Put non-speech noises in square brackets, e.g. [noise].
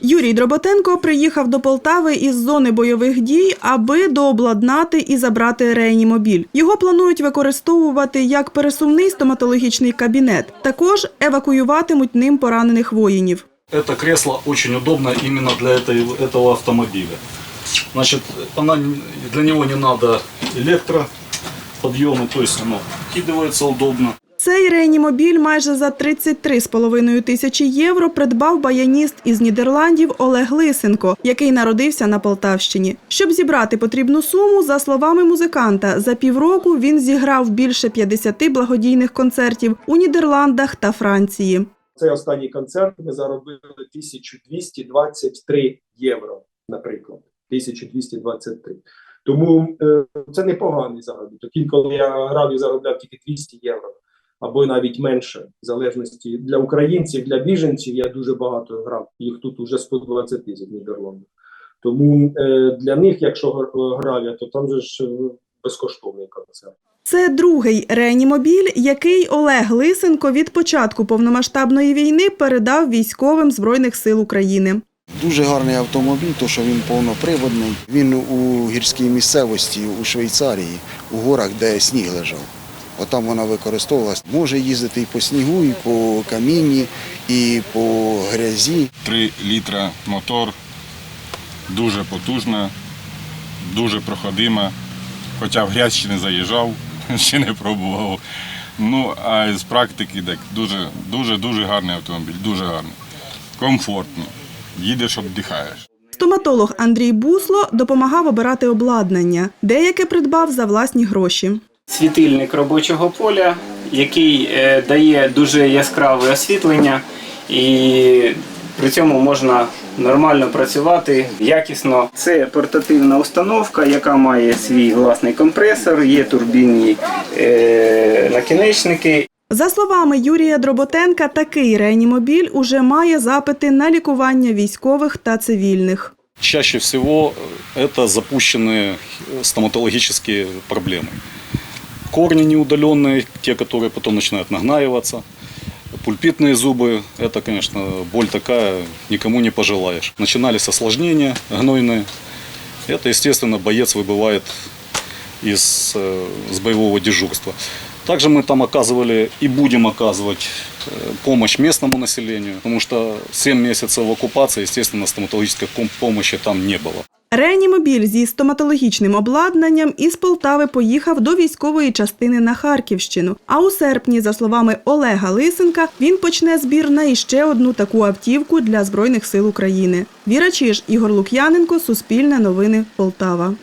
Юрій Дроботенко приїхав до Полтави із зони бойових дій, аби дообладнати і забрати реанімобіль. Його планують використовувати як пересувний стоматологічний кабінет. Також евакуюватимуть ним поранених воїнів. Это кресло очень удобно именно для этой, этого автомобиля. Значит, она, не- для него не надо электроподъемы, то есть оно вкидывается удобно. Цей реанімобіль майже за 33,5 тисячі євро придбав баяніст із Нідерландів Олег Лисенко, який народився на Полтавщині. Щоб зібрати потрібну суму, за словами музиканта, за півроку він зіграв більше 50 благодійних концертів у Нідерландах та Франції. Цей останній концерт ми заробили 1223 євро, наприклад. 1223. Тому е, це непоганий заробіток. Інколи я грав і заробляв тільки 200 євро, або навіть менше, в залежності для українців, для біженців я дуже багато грав. Їх тут уже 120 тисяч в Нідерландах. Тому е, для них, якщо гр- грав я, то там же ж е, безкоштовний концерт. Це другий реанімобіль, який Олег Лисенко від початку повномасштабної війни передав військовим Збройних сил України. Дуже гарний автомобіль, тому що він повноприводний. Він у гірській місцевості у Швейцарії, у горах, де сніг лежав. Отам вона використовувалась. Може їздити і по снігу, і по камінні, і по грязі. 3 літра мотор, дуже потужна, дуже проходима. Хоча в грязь ще не заїжджав, [laughs] ще не пробував. Ну, а з практики так дуже, дуже, дуже гарний автомобіль, дуже гарний. Комфортний. Їдеш, віддихаєш. Стоматолог Андрій Бусло допомагав обирати обладнання, деяке придбав за власні гроші. світильник робочого поля, який е, дає дуже яскраве освітлення, і при цьому можна нормально працювати якісно. Це портативна установка, яка має свій власний компресор, є турбінні е, накінечники. За словами Юрія Дроботенка, такий реанімобіль уже має запити на лікування військових та цивільних. Чаще всего э, это запущенные э, стоматологические проблемы. Корни неудаленные, те, которые потом начинают нагнаиваться. Пульпитные зубы, это, конечно, боль такая, никому не пожелаешь. Начинались осложнения гнойные. Это, естественно, боец выбывает из, э, с боевого дежурства. Также мы там оказывали и будем оказывать э, помощь местному населению, потому что 7 месяцев оккупации, естественно, стоматологической помощи там не было. Реанімобіль зі стоматологічним обладнанням із Полтави поїхав до військової частини на Харківщину. А у серпні, за словами Олега Лисенка, він почне збір на іще одну таку автівку для Збройних сил України. Віра Чиж, Ігор Лук'яненко, Суспільне новини, Полтава.